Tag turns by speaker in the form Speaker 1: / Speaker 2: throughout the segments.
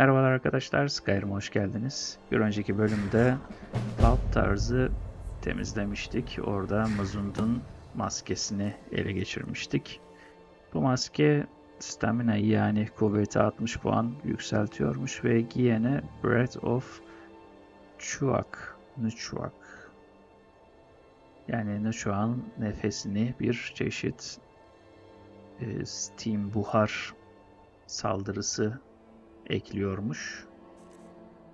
Speaker 1: Merhabalar arkadaşlar, Skyrim'e hoş geldiniz. Bir önceki bölümde Pulp tarzı temizlemiştik. Orada Mazund'un maskesini ele geçirmiştik. Bu maske stamina'yı yani kuvveti 60 puan yükseltiyormuş ve giyene Breath of Chuak, Nuchuak. Yani Nuchuak'ın nefesini bir çeşit e, steam buhar saldırısı ekliyormuş.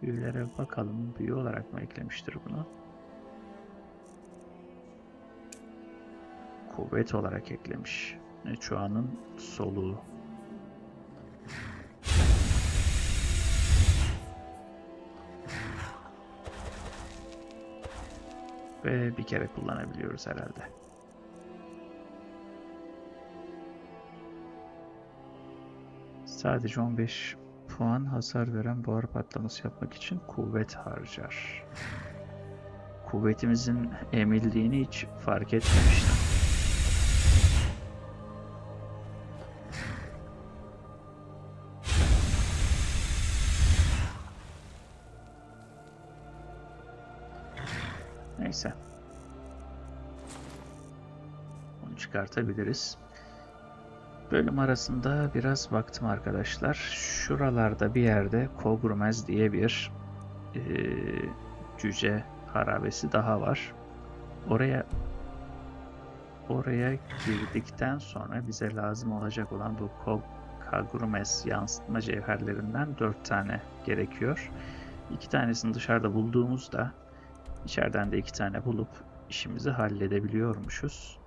Speaker 1: Büyülere bakalım. Büyü olarak mı eklemiştir bunu? Kuvvet olarak eklemiş. Neçua'nın soluğu. Ve bir kere kullanabiliyoruz herhalde. Sadece 15 puan hasar veren buhar patlaması yapmak için kuvvet harcar. Kuvvetimizin emildiğini hiç fark etmemiştim. Neyse. Onu çıkartabiliriz. Bölüm arasında biraz baktım arkadaşlar. Şuralarda bir yerde Kogrumez diye bir eee, cüce harabesi daha var. Oraya oraya girdikten sonra bize lazım olacak olan bu Kog Kagrumes yansıtma cevherlerinden 4 tane gerekiyor. İki tanesini dışarıda bulduğumuzda içeriden de iki tane bulup işimizi halledebiliyormuşuz.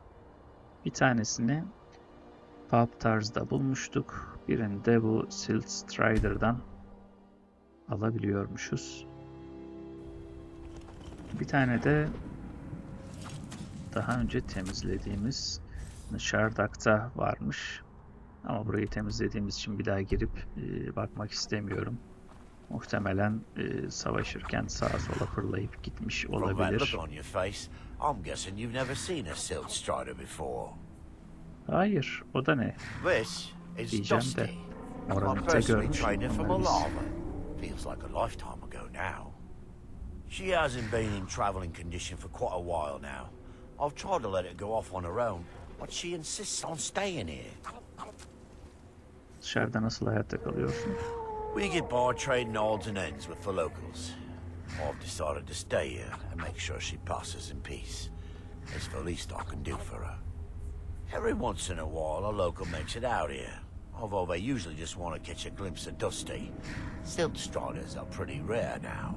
Speaker 1: Bir tanesini Pulp tarzda bulmuştuk. Birini de bu Silt Strider'dan alabiliyormuşuz. Bir tane de daha önce temizlediğimiz Nishardak'ta varmış. Ama burayı temizlediğimiz için bir daha girip e, bakmak istemiyorum. Muhtemelen e, savaşırken sağa sola fırlayıp gitmiş olabilir. Hayır, o da ne?
Speaker 2: This is
Speaker 1: Diyeceğim
Speaker 2: Dusty.
Speaker 1: de,
Speaker 2: I
Speaker 1: Moralite
Speaker 2: personally
Speaker 1: görmüş
Speaker 2: trained her from. Alava. Feels like a lifetime ago now. She hasn't been in traveling condition for quite a while now. I've tried to let her go off on her own, but she insists on staying here.
Speaker 1: Dışarıda nasıl hayatta kalıyorsun?
Speaker 2: We get by trading odds and ends with the locals. I've decided to stay here and make sure she passes in peace. It's the least I can do for her. Every once in a while, a local makes it out here, although they usually just want to catch a glimpse of Dusty. Silt striders are pretty rare now.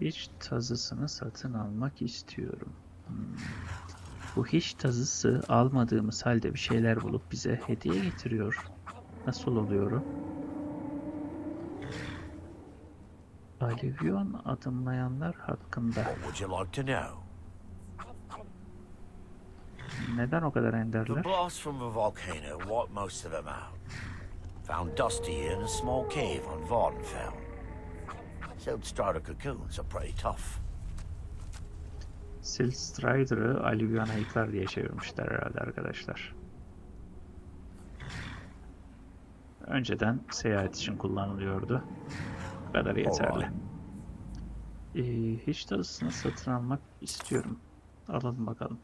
Speaker 1: Hiç tazısını satın almak istiyorum. Hmm. Bu hiç tazısı almadığımız halde bir şeyler bulup bize hediye getiriyor. Nasıl oluyor o? Alivyon adımlayanlar hakkında.
Speaker 2: What would you like to know?
Speaker 1: Neden o kadar
Speaker 2: The
Speaker 1: enderler?
Speaker 2: blast from the volcano wiped most of them out. Found Dusty in a small cave on Vardenfell. Silt strider cocoons are pretty tough.
Speaker 1: Silt Strider'ı Alivyon ayıklar diye çevirmişler herhalde arkadaşlar. Önceden seyahat için kullanılıyordu. Bu kadar yeterli. Ee, hiç tazısını satın almak istiyorum. Alalım bakalım.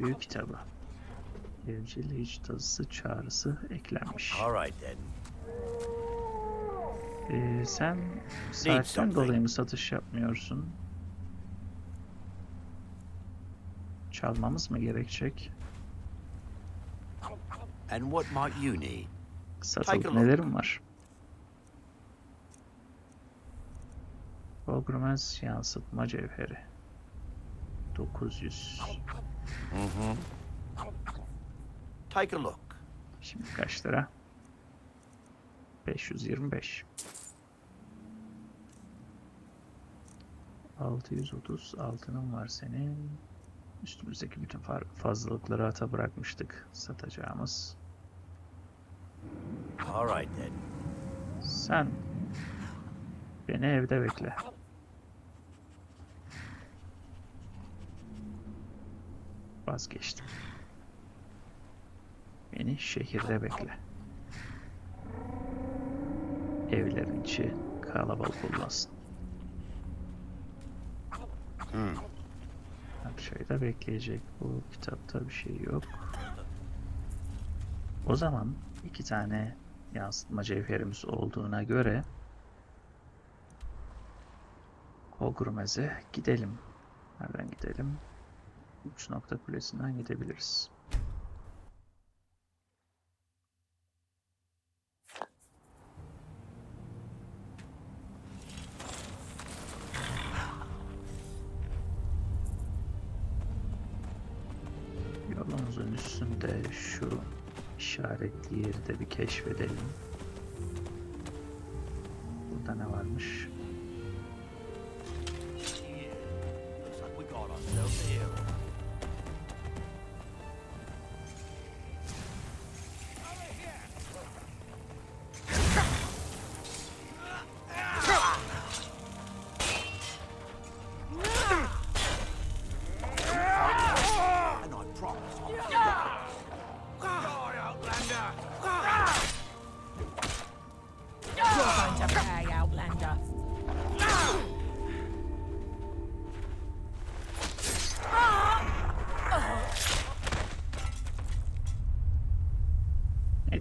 Speaker 1: Büyük kitabı. Evcil hiç tazısı çağrısı eklenmiş.
Speaker 2: All right then.
Speaker 1: Ee, sen saatten dolayı mı satış yapmıyorsun? Çalmamız mı gerekecek?
Speaker 2: And what might you need?
Speaker 1: Satılık nelerim var? Progress yansıtma cevheri. 900.
Speaker 2: Mm-hmm. Take a look.
Speaker 1: Şimdi kaç lira? 525. 630 altının var senin. Üstümüzdeki bütün fazlalıkları ata bırakmıştık satacağımız.
Speaker 2: All right then.
Speaker 1: Sen beni evde bekle. Vazgeçtim. Beni şehirde bekle. Evlerin içi kalabalık olmasın. Her şeyde bekleyecek. Bu kitapta bir şey yok. O zaman iki tane yansıtma cevherimiz olduğuna göre Kogrumez'e gidelim. Nereden gidelim? Uç nokta kulesinden gidebiliriz. Yolumuzun üstünde şu işaretli yeri de bir keşfedelim. Burada ne varmış?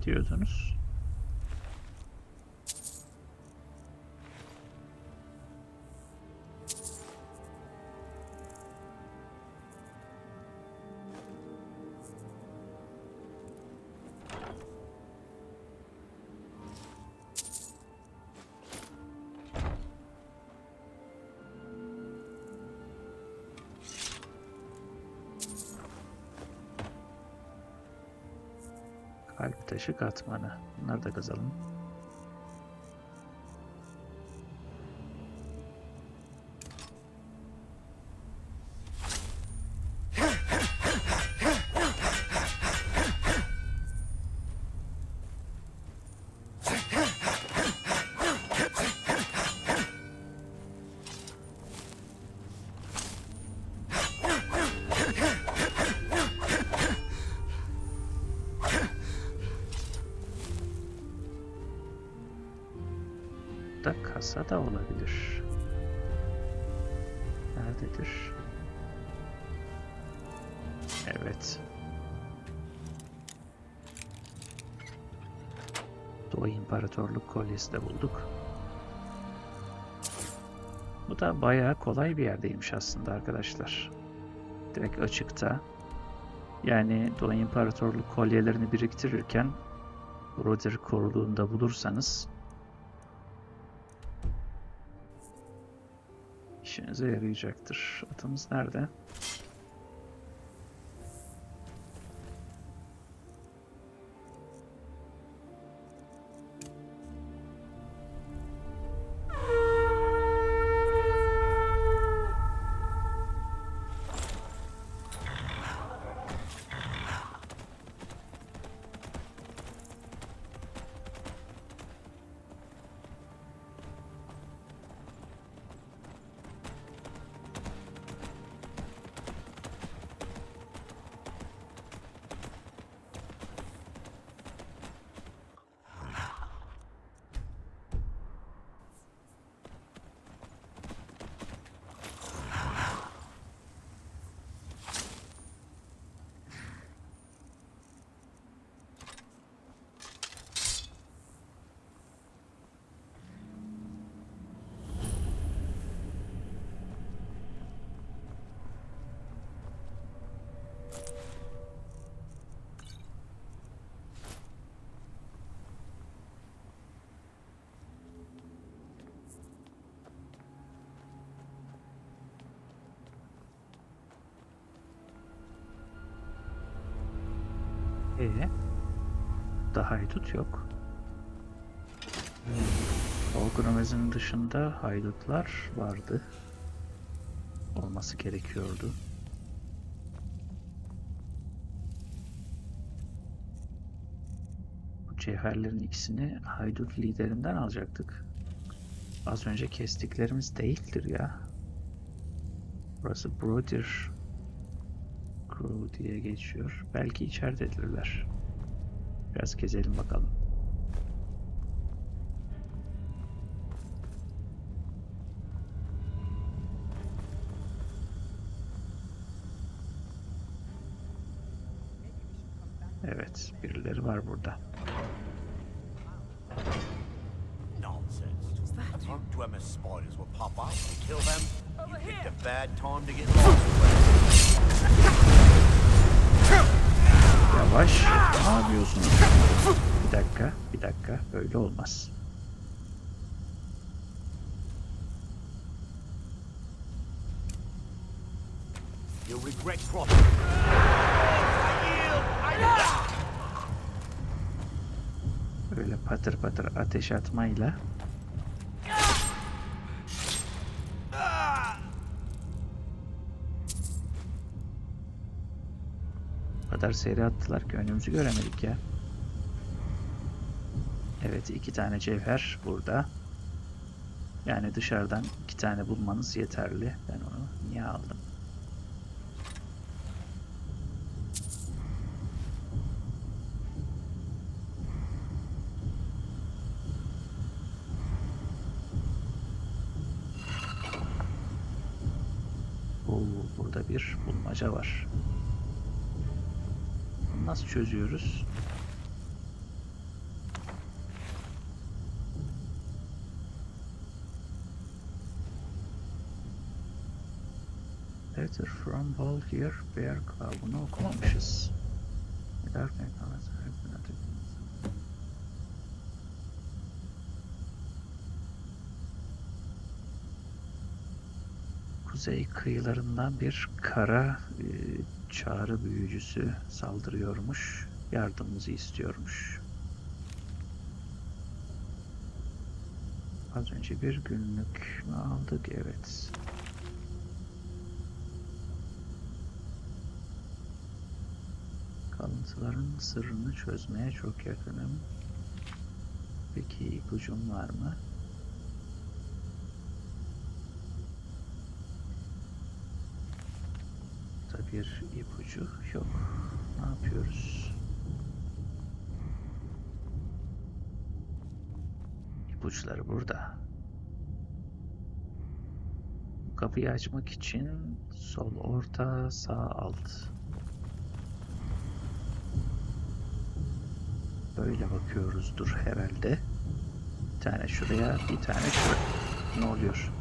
Speaker 1: Diyordunuz? Kalp taşı katmanı. Bunları da kazalım. Kasa da olabilir. Nerededir? Evet. Doğu İmparatorluk kolyesi de bulduk. Bu da bayağı kolay bir yerdeymiş aslında arkadaşlar. Direkt açıkta. Yani Doğu İmparatorluk kolyelerini biriktirirken Roder koruluğunda bulursanız işinize yarayacaktır. Atımız nerede? Ee, daha haydut yok. Volgramez'in dışında haydutlar vardı. Olması gerekiyordu. Bu cevherlerin ikisini haydut liderinden alacaktık. Az önce kestiklerimiz değildir ya. Burası Brodir Crew diye geçiyor. Belki içeridedirler. Biraz gezelim bakalım. Evet, birileri var burada.
Speaker 2: Dwemer spiders will pop up and kill them. You picked a bad time to get lost.
Speaker 1: Yavaş. Ne yapıyorsunuz? Bir dakika, bir dakika. Böyle olmaz. Böyle patır patır ateş atmayla kadar seri attılar ki önümüzü göremedik ya. Evet iki tane cevher burada. Yani dışarıdan iki tane bulmanız yeterli. Ben onu niye aldım? Oo, burada bir bulmaca var. Nasıl çözüyoruz? Letter from here, Bear Claw. Bunu okumamışız. Bir dakika, kuzey kıyılarından bir kara e, çağrı büyücüsü saldırıyormuş. Yardımımızı istiyormuş. Az önce bir günlük mü aldık? Evet. Kalıntıların sırrını çözmeye çok yakınım. Peki ipucum var mı? Burada bir ipucu yok. Ne yapıyoruz? İpuçları burada. Bu Kapıyı açmak için sol orta sağ alt. Böyle bakıyoruzdur herhalde. Bir tane şuraya, bir tane şuraya. Ne oluyor?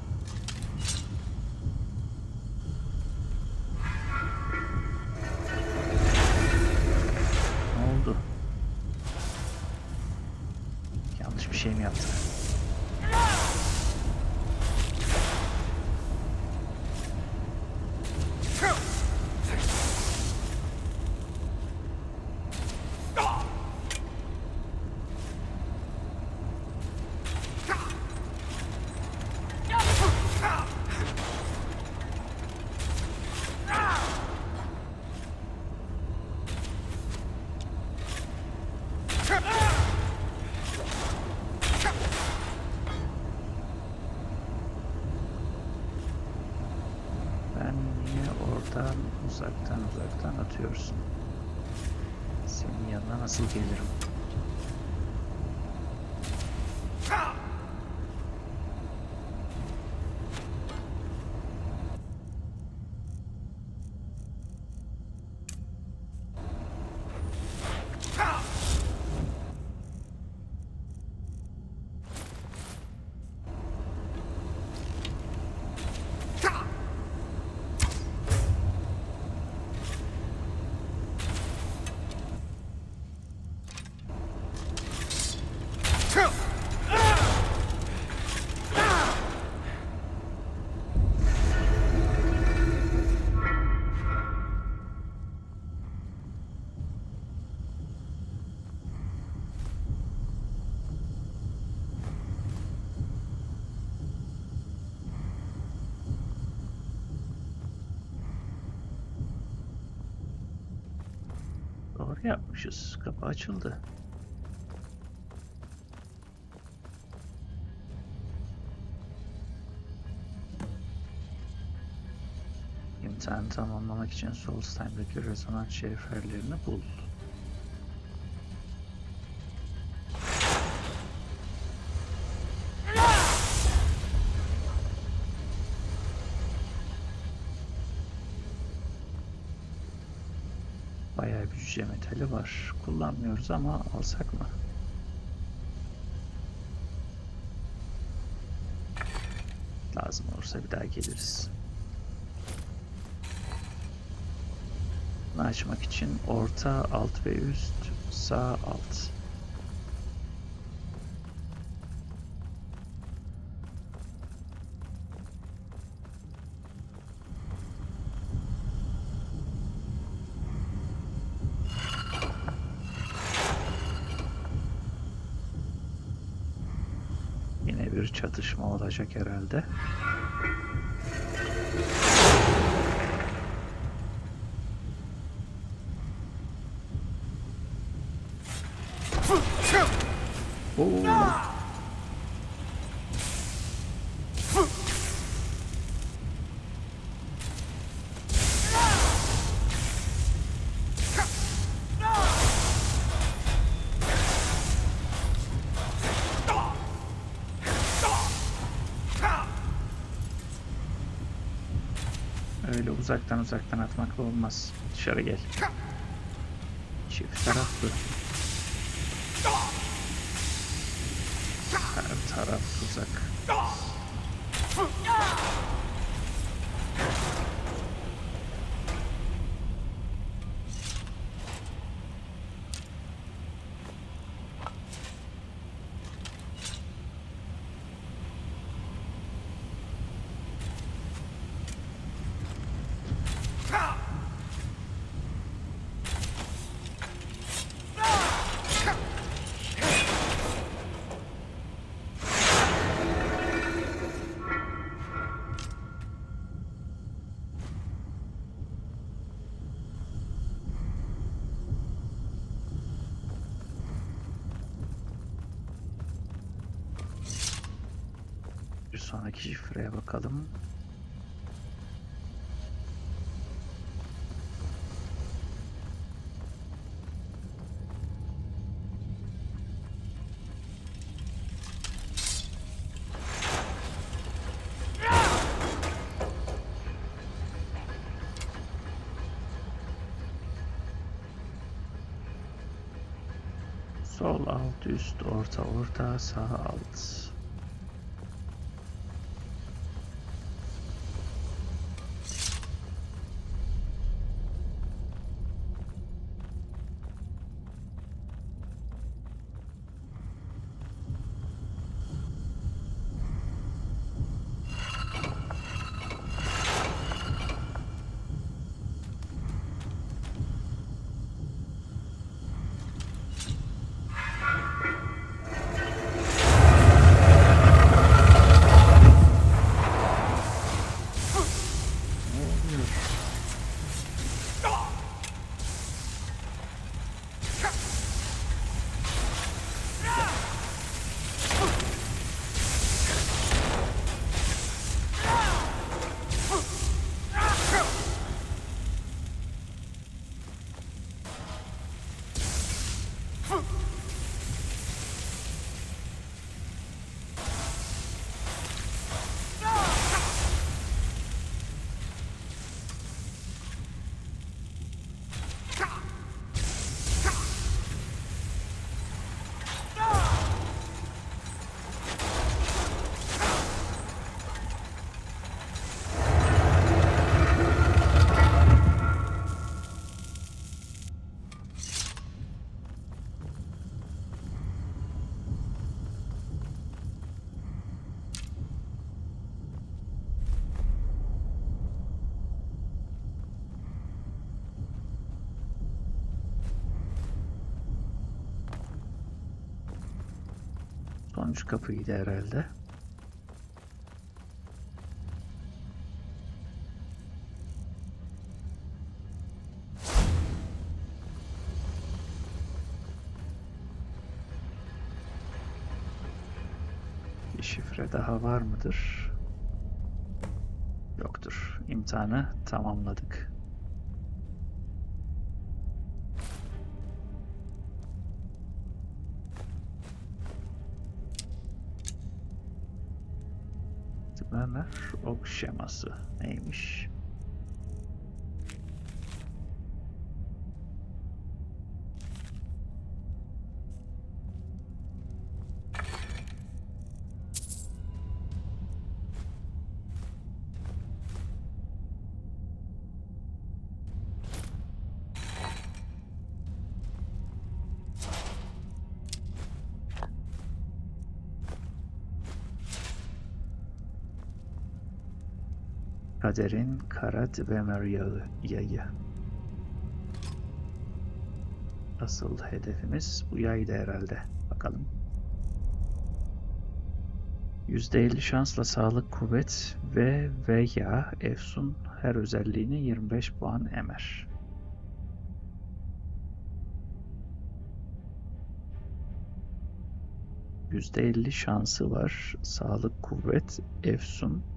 Speaker 1: Atıyorsun? Senin yanına nasıl gelirim? Doğru yapmışız. Kapı açıldı. İmtihanı tamamlamak için Soulstime'daki rezonans şeriferlerini bul. Kullanmıyoruz ama alsak mı? Lazım olursa bir daha geliriz. Bunu açmak için orta, alt ve üst, sağ, alt. Olacak herhalde. Uzaktan uzaktan atmakla olmaz. Dışarı gel. Çift taraflı. Her taraf tuzak. Bir sonraki şifreye bakalım. Sol alt üst orta orta sağ alt. Sonuncu kapıydı herhalde. Bir şifre daha var mıdır? Yoktur. İmtihanı tamamladık. Tümemer ok şeması neymiş? Kaderin kara Dwemer yağı, yayı. Asıl hedefimiz bu yaydı herhalde. Bakalım. %50 şansla sağlık, kuvvet ve veya efsun her özelliğini 25 puan emer. %50 şansı var. Sağlık, kuvvet, efsun.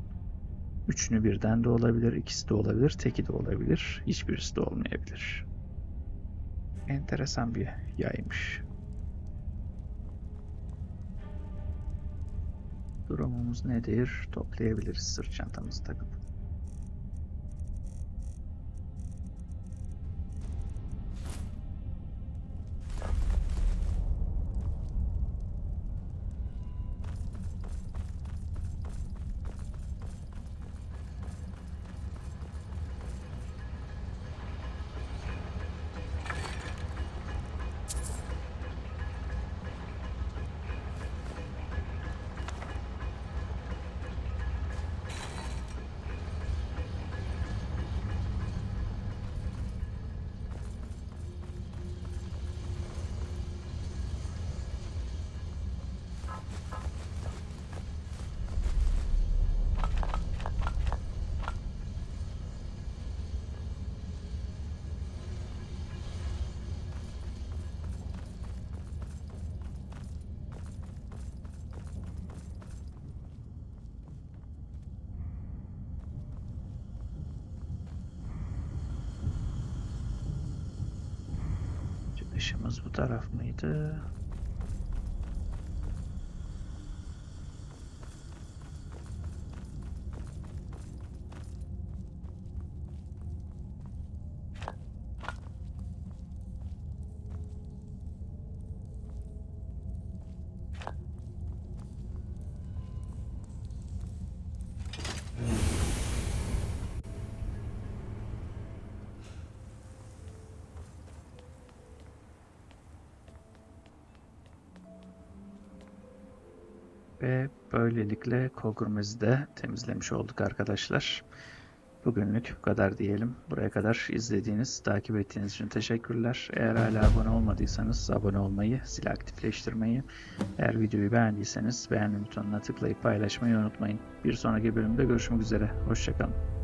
Speaker 1: Üçünü birden de olabilir, ikisi de olabilir, teki de olabilir, hiçbirisi de olmayabilir. Enteresan bir yaymış. Durumumuz nedir? Toplayabiliriz sırt çantamızı takıp. Çıkışımız bu taraf mıydı? Ve böylelikle Kogurmez'i de temizlemiş olduk arkadaşlar. Bugünlük bu kadar diyelim. Buraya kadar izlediğiniz, takip ettiğiniz için teşekkürler. Eğer hala abone olmadıysanız abone olmayı, zil aktifleştirmeyi, eğer videoyu beğendiyseniz beğenme butonuna tıklayıp paylaşmayı unutmayın. Bir sonraki bölümde görüşmek üzere. Hoşçakalın.